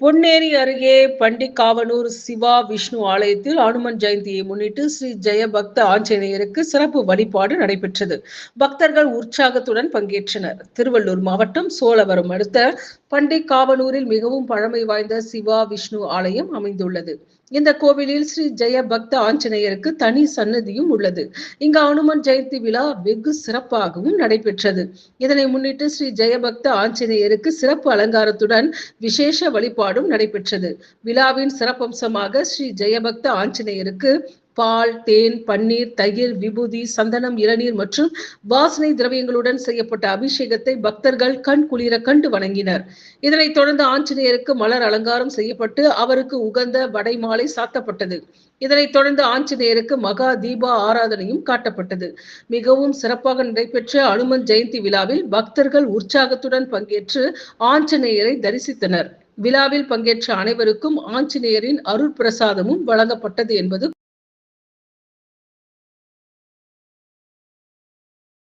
பொன்னேரி அருகே பண்டிக்காவனூர் சிவா விஷ்ணு ஆலயத்தில் அனுமன் ஜெயந்தியை முன்னிட்டு ஸ்ரீ ஜெயபக்த ஆஞ்சநேயருக்கு சிறப்பு வழிபாடு நடைபெற்றது. பக்தர்கள் உற்சாகத்துடன் பங்கேற்றனர். திருவள்ளூர் மாவட்டம் சோழவரம் அடுத்த பண்டை காவலூரில் மிகவும் பழமை வாய்ந்த சிவா விஷ்ணு ஆலயம் அமைந்துள்ளது. இந்த கோவிலில் ஸ்ரீ ஜெயபக்த ஆஞ்சநேயருக்கு தனி சன்னதியும் உள்ளது. இங்கு அனுமன் ஜெயந்தி விழா வெகு சிறப்பாகவும் நடைபெற்றது. இதனை முன்னிட்டு ஸ்ரீ ஜெயபக்த ஆஞ்சநேயருக்கு சிறப்பு அலங்காரத்துடன் விசேஷ வழிபாடும் நடைபெற்றது. விழாவின் சிறப்பம்சமாக ஸ்ரீ ஜெயபக்த ஆஞ்சநேயருக்கு பால் தேன் பன்னீர் தயிர் விபூதி சந்தனம் இளநீர் மற்றும் வாசனை திரவியங்களுடன் செய்யப்பட்ட அபிஷேகத்தை பக்தர்கள் கண் குளிர கண்டு வணங்கினர். இதனைத் தொடர்ந்து ஆஞ்சநேயருக்கு மலர் அலங்காரம் செய்யப்பட்டு அவருக்கு உகந்த வடை மாலை சாத்தப்பட்டது. இதனைத் தொடர்ந்து ஆஞ்சநேயருக்கு மகா தீபா ஆராதனையும் காட்டப்பட்டது. மிகவும் சிறப்பாக நடைபெற்ற அனுமன் ஜெயந்தி விழாவில் பக்தர்கள் உற்சாகத்துடன் பங்கேற்று ஆஞ்சநேயரை தரிசித்தனர். விழாவில் பங்கேற்ற அனைவருக்கும் ஆஞ்சநேயரின் அருள் பிரசாதமும் வழங்கப்பட்டது என்பது